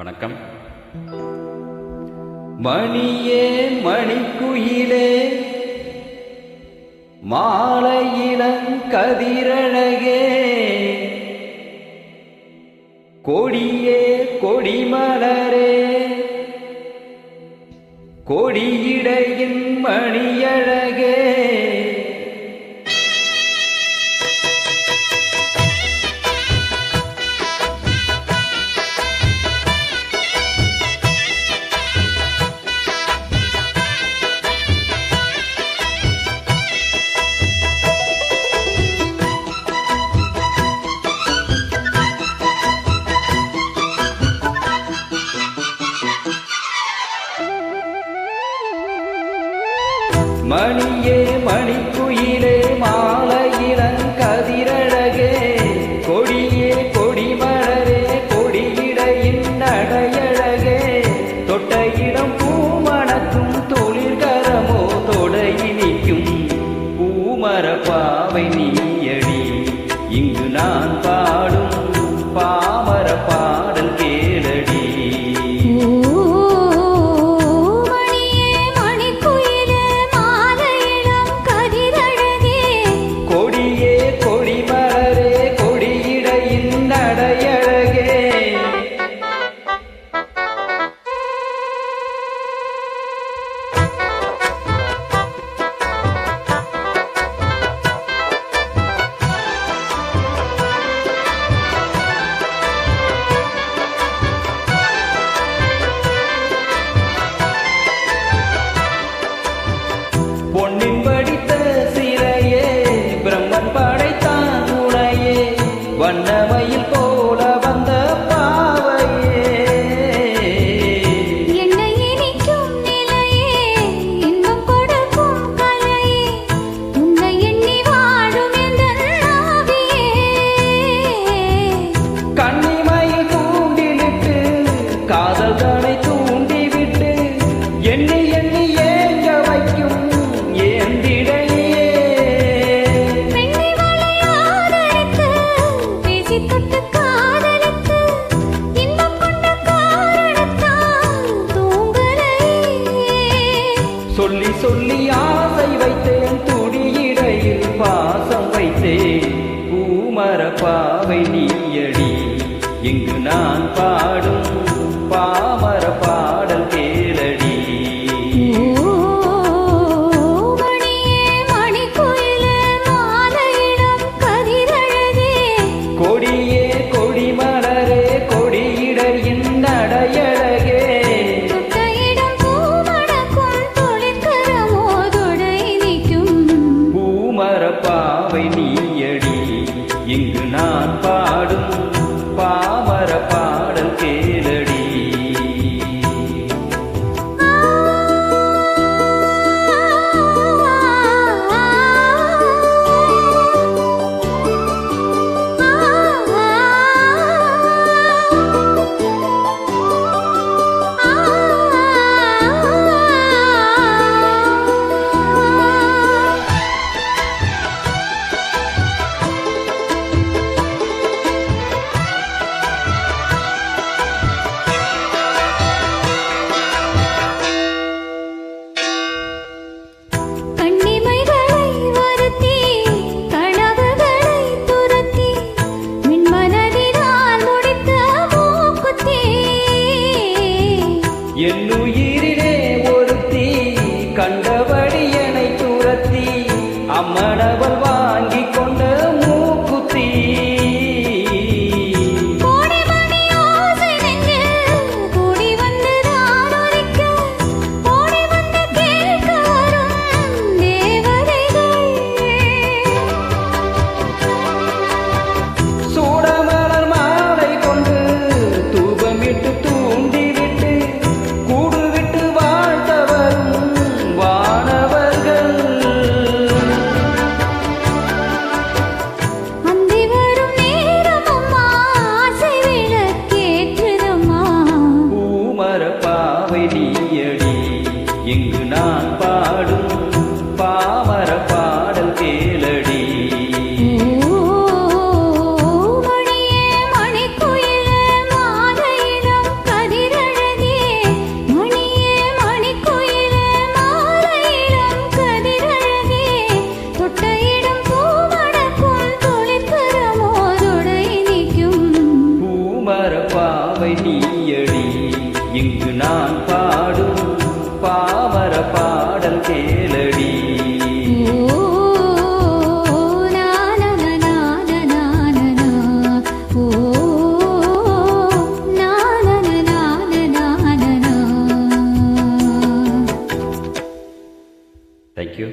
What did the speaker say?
வணக்கம். மணியே மணிக்குயிலே மாலையிலங்கதிரழகே கொடியே கொடிமலரே கொடியிடையின் மணியழ இளமையில் போல பாவை நீயடி. இங்கு நான் பாடும் பா நான் பாடும் பாமர பா கண்டபடி என்னை துரத்தி அம்மனவள் பாவை நீயடி எங்கு நான் பாடல் கேளடி ஓ நானனனானனானனா. ஓ நானனனானனானனா. தேங்க்யூ